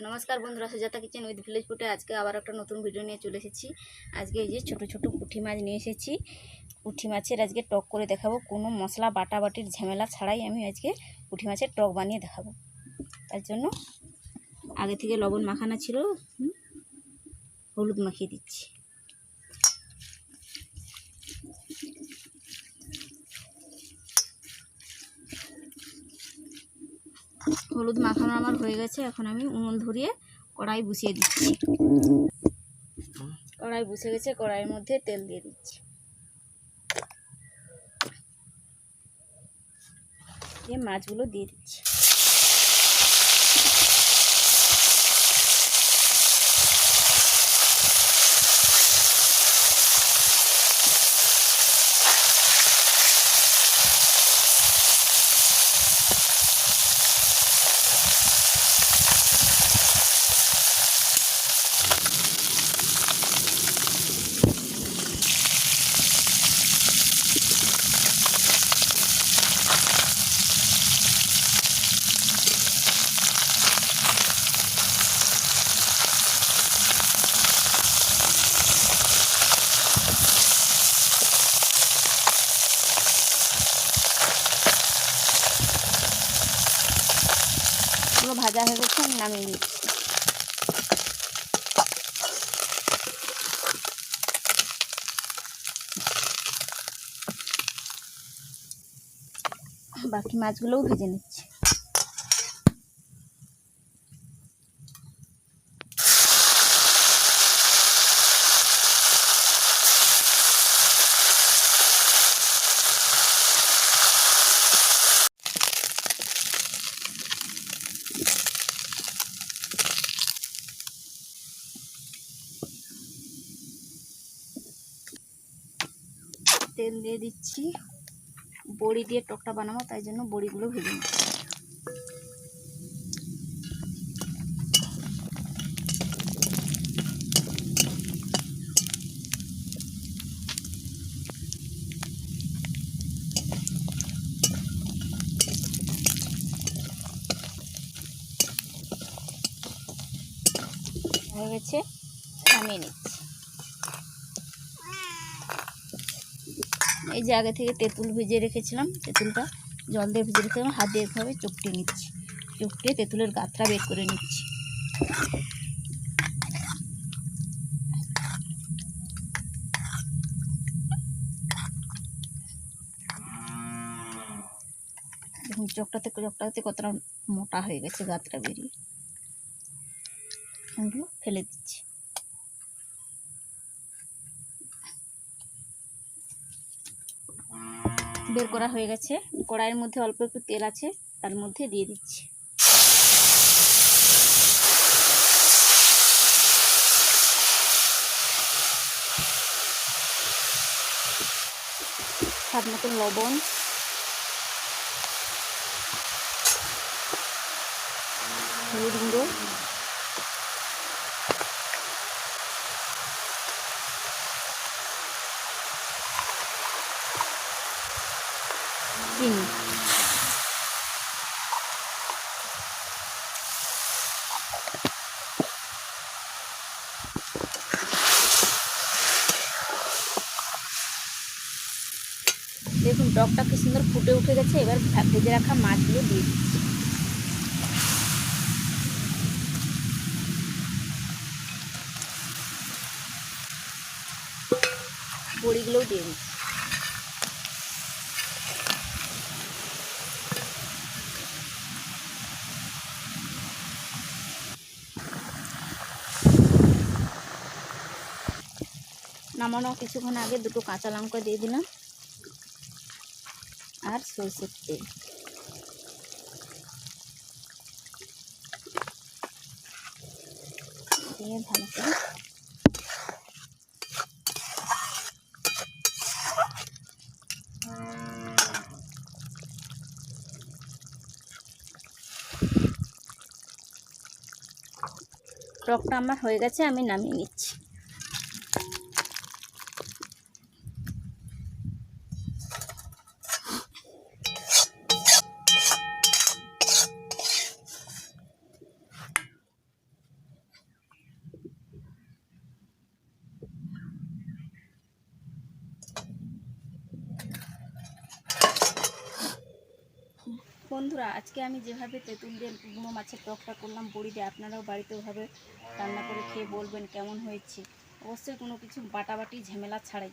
নমস্কার বন্ধুরা, Sujata kitchen with village ফুটে আজকে আবার একটা নতুন ভিডিও নিয়ে চলে এসেছি। আজকে এই যে ছোট ছোটো পুঁটি মাছ নিয়ে এসেছি। পুঁটি মাছের আজকে টক করে দেখাবো। কোনো মশলা, বাটাবাটির ঝামেলা ছাড়াই আমি আজকে পুঁটি মাছের টক বানিয়ে দেখাবো। তার জন্য আগে থেকে লবণ মাখানা ছিল হলুদ মাখিয়ে দিচ্ছি। হলুদ মাখানো আমার হয়ে গেছে, এখন আমি উনুন ধরিয়ে কড়াই বসিয়ে দিচ্ছি। কড়াই বসে গেছে, কড়াইয়ের মধ্যে তেল দিয়ে দিচ্ছি। দিয়ে মাছগুলো দিয়ে দিচ্ছি। পুরো ভাজা হয়ে গেছে আমি নামিয়ে নিচ্ছি। বাকি মাছগুলোও ভেজে নিচ্ছি। তেল দিয়ে দিচ্ছি। বড়ি দিয়ে টকটা বানাবো, তাই জন্য বড়িগুলো ভেজে নিচ্ছি। হয়ে গেছে, নামিয়ে নিচ্ছি। এই যে আগে থেকে তেঁতুল ভিজিয়ে রেখেছিলাম, তেঁতুলটা জল দিয়ে ভিজিয়ে রেখেছিলাম, হাত দিয়ে এভাবে চুপটিয়ে নিচ্ছি চুপটিয়ে তেঁতুলের গাত্রা বের করে নিচ্ছি। দেখুন, চোখটাতে চোখটাতে কতটা মোটা হয়ে গেছে গাত্রা বেরিয়ে। ফেলে দিচ্ছি। বের করা হয়ে গেছে। কড়াইয়ের মধ্যে অল্প একটু তেল আছে, তার মধ্যে দিয়ে দিচ্ছি। স্বাদ লবণ। হলুদ গুঁড়ো। চিনি দেখুন, টকটা কি সুন্দর ফুটে উঠে গেছে, এবার ভেজে রাখা মাছগুলো দিয়ে দিচ্ছি। বড়িগুলোও দিয়ে দিচ্ছি। নামানো কিছুক্ষণ আগে দুটো কাঁচা লঙ্কা দিয়ে দিলাম। আর সরষের তেল। দিয়ে ভালো করে টকটা আমার হয়ে গেছে, আমি নামিয়ে নিচ্ছি। বন্ধুরা, আজকে আমি যেভাবে তেঁতুল দিয়ে গুঁড়ো মাছের টকটা করলাম, বড়ি দিয়ে আপনারাও বাড়িতে ওভাবে রান্না করে খেয়ে বলবেন কেমন হয়েছে। অবশ্যই কোনো কিছু বাটাবাটি, ঝামেলা ছাড়াই।